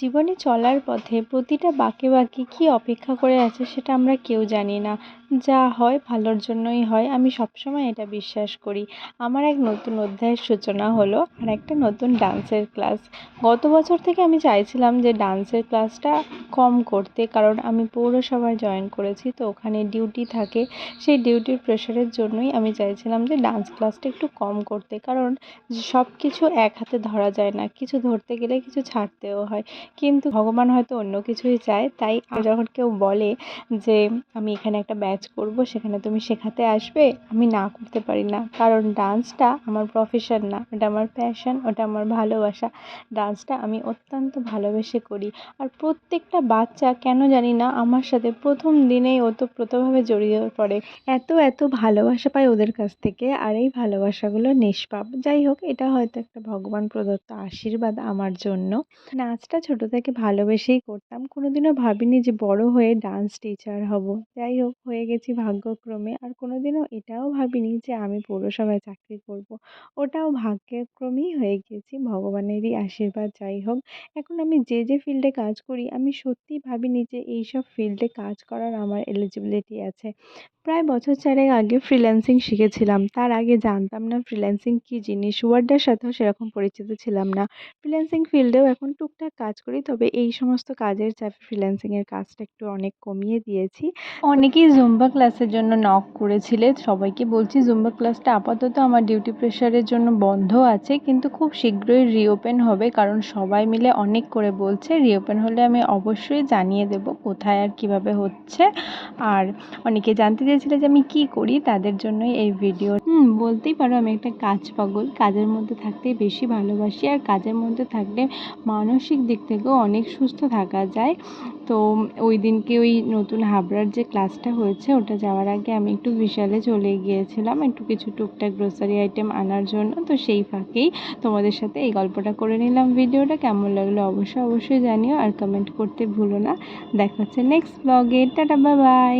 জীবনে চলার পথে প্রতিটা বাঁকে বাঁকে কী অপেক্ষা করে আছে সেটা আমরা কেউ জানি না। যা হয় ভালোর জন্যই হয়। আমি সবসময় এটা বিশ্বাস করি। আমার এক নতুন অধ্যায়ের সূচনা হলো আর একটা নতুন ডান্সের ক্লাস। গত বছর থেকে আমি চাইছিলাম যে ডান্সের ক্লাসটা কম করতে কারণ আমি পৌরসভায় জয়েন করেছি, তো ওখানে ডিউটি থাকে। সেই ডিউটির প্রেশারের জন্যই আমি চাইছিলাম যে ডান্স ক্লাসটা একটু কম করতে কারণ সব কিছু এক হাতে ধরা যায় না। কিছু ধরতে গেলে কিছু ছাড়তেও হয়। কিন্তু ভগবান হয়তো অন্য কিছুই চায়। তাই যখন কেউ বলে যে আমি এখানে একটা ব্যাচ করব, সেখানে তুমি শেখাতে আসবে, আমি না করতে পারি না। কারণ ডান্সটা আমার প্রফেশন না, ওটা আমার প্যাশন ওটা আমার ভালোবাসা। ডান্সটা আমি অত্যন্ত ভালোবেসে করি। আর প্রত্যেকটা বাচ্চা, কেন জানি না, আমার সাথে প্রথম দিনেই ওতপ্রোতভাবে জড়িয়ে পড়ে। এত এত ভালোবাসা পায় ওদের কাছ থেকে, আর এই ভালোবাসাগুলো নিষ্পাপ। যাই হোক, এটা হয়তো একটা ভগবান প্রদত্ত আশীর্বাদ আমার জন্য। নাচটা ছোটো থেকে ভালোবেসেই করতাম, কোনোদিনও ভাবিনি যে বড় হয়ে ডান্স টিচার হব। যাই হোক, হয়ে গেছি ভাগ্যক্রমে। আর কোনোদিনও এটাও ভাবিনি যে আমি পৌরসভায় চাকরি করব। ওটাও ভাগ্যক্রমেই হয়ে গিয়েছি। ভগবানেরই আশীর্বাদ যাই হোক। এখন আমি যে যে ফিল্ডে কাজ করি, আমি সত্যিই ভাবিনি যে এইসব ফিল্ডে কাজ করার আমার এলিজিবিলিটি আছে। প্রায় বছর চারেক আগে ফ্রিল্যান্সিং শিখেছিলাম। তার আগে জানতাম না ফ্রিল্যান্সিং কী জিনিস। ওয়ার্ডটার সাথেও সেরকম পরিচিত ছিলাম না। ফ্রিল্যান্সিং ফিল্ডেও এখন টুকটাক কাজ করি, তবে এই সমস্ত কাজের চাপে ফ্রিল্যান্সিংয়ের কাজটা একটু অনেক কমিয়ে দিয়েছি। অনেকেই জুম্বা ক্লাসের জন্য নক করেছিলে, সবাইকে বলছি জুম্বা ক্লাসটা আপাতত আমার ডিউটি প্রেশারের জন্য বন্ধ আছে, কিন্তু খুব শীঘ্রই রিওপেন হবে, কারণ সবাই মিলে অনেক করে বলছে রিওপেন হলে আমি অবশ্যই জানিয়ে দেব কোথায় আর কীভাবে হচ্ছে। আর অনেকে জানতে চেয়েছিলে যে আমি কী করি, তাদের জন্যই এই ভিডিও হুম, বলতেই পারো আমি একটা কাজ পাগল। কাজের মধ্যে থাকতেই বেশি ভালোবাসি, আর কাজের মধ্যে থাকলে মানসিক দিক থেকেও অনেক সুস্থ থাকা যায়। তো ওই দিনকে ওই নতুন হাবড়ার যে ক্লাসটা হয়েছে, ওটা যাওয়ার আগে আমি একটু বিশালে চলে গিয়েছিলাম, একটু কিছু টুকটাক গ্রোসারি আইটেম আনার জন্য। তো সেই ফাঁকেই তোমাদের সাথে এই গল্পটা করে নিলাম ভিডিওটা। কেমন লাগল অবশ্যই অবশ্যই জানিও আর কমেন্ট করতে ভুলো না। দেখা হচ্ছে নেক্সট ব্লগে টাটা বাই বাই